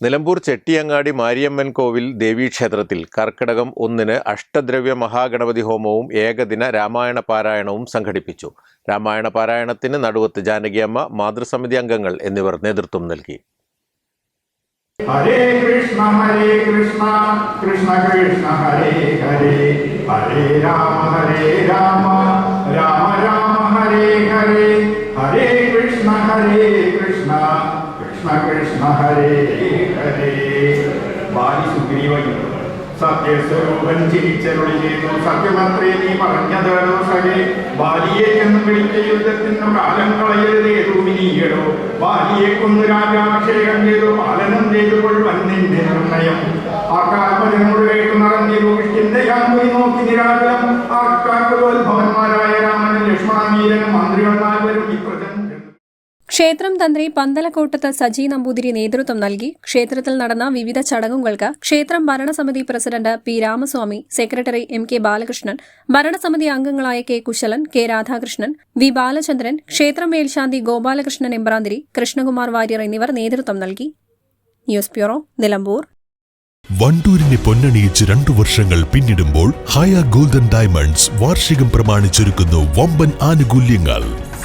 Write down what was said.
Nilambur Chettiyangadi Mariyamman കോവിൽ ദേവീക്ഷേത്രത്തിൽ കർക്കിടകം ഒന്നിന് അഷ്ടദ്രവ്യ മഹാഗണപതി ഹോമവും ഏകദിന രാമായണ പാരായണവും സംഘടിപ്പിച്ചു. രാമായണ പാരായണത്തിന് നടുവത്ത് ജാനകിയമ്മ മാതൃസമിതി അംഗങ്ങൾ എന്നിവർ നേതൃത്വം നൽകി. ഹരേ കൃഷ്ണ ഹരേ കൃഷ്ണ കൃഷ്ണ കൃഷ്ണ ഹരേ ഹരേ ഹരേ രാമ ഹരേ കൃഷ്ണ കൃഷ്ണ ഹരേ. ഹരേ ബാലി സുഗ്രീവൻ സത്യസ്വരൂപൻ ചിരിച്ചരുളി ചെയ്തു. സത്യമത്രേ നീ പറഞ്ഞത് സഖേ. ബാലിയെ ചെന്ന് വിളിച്ച യുദ്ധത്തിനു കാലം കളയരുതേതു വിനീയടോ ബാലിയെ കൊന്നു രാജാഭിഷേകം ചെയ്തു. പാലനം ചെയ്തു കൊള്ളുവൻ നിന്റെ നിർണയം. ആർക്കാൽപനോട് കേട്ടു നടന്നിരു ഞാൻ പോയി നോക്കി നിരാകുലം. ക്ഷേത്രം തന്ത്രി പന്തലക്കോട്ടത്ത് സജി നമ്പൂതിരി നേതൃത്വം നൽകി. ക്ഷേത്രത്തിൽ നടന്ന വിവിധ ചടങ്ങുകൾക്ക് ക്ഷേത്രം ഭരണസമിതി president P Ramaswamy secretary M K Balakrishnan ഭരണസമിതി അംഗങ്ങളായ K Kushalan K Radhakrishnan V Balachandran ക്ഷേത്രം മേൽശാന്തി ഗോപാലകൃഷ്ണൻ എമ്പ്രാന്തിരി കൃഷ്ണകുമാർ വാര്യർ എന്നിവർ നേതൃത്വം നൽകി. News bureau Nilambur. വണ്ടൂരിനെ പൊന്നണിയിച്ച് രണ്ടു വർഷങ്ങൾ പിന്നിടുമ്പോൾ ഹയ ഗോൾഡൻ ഡയമണ്ട്സ് വാർഷികം പ്രമാണിച്ചൊരുക്കുന്നു വമ്പൻ ആനുകൂല്യങ്ങൾ.